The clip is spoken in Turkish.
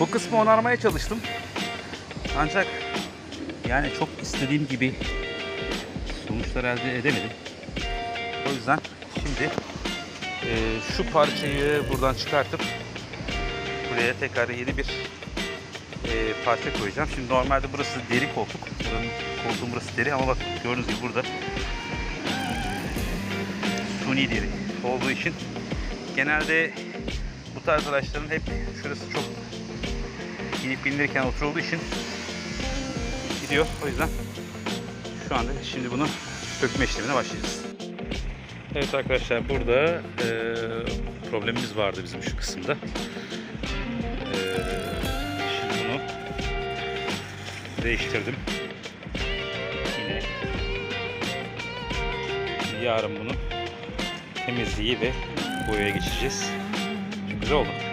Bu kısmı onarmaya çalıştım. Ancak yani çok istediğim gibi sonuçlar elde edemedim. O yüzden şimdi e, şu parçayı buradan çıkartıp buraya tekrar yeni bir e, parça koyacağım. Şimdi normalde burası deri koltuk. Buranın koltuğun burası deri ama bak gördüğünüz gibi burada suni deri olduğu için genelde bu tarz araçların hep şurası çok giyip bindirirken oturulduğu için gidiyor. O yüzden şu anda şimdi bunu sökme işlemine başlayacağız. Evet arkadaşlar burada e, problemimiz vardı bizim şu kısımda. E, şimdi bunu değiştirdim. Yine yarın bunu temizliği ve boyaya geçeceğiz. Çok güzel oldu.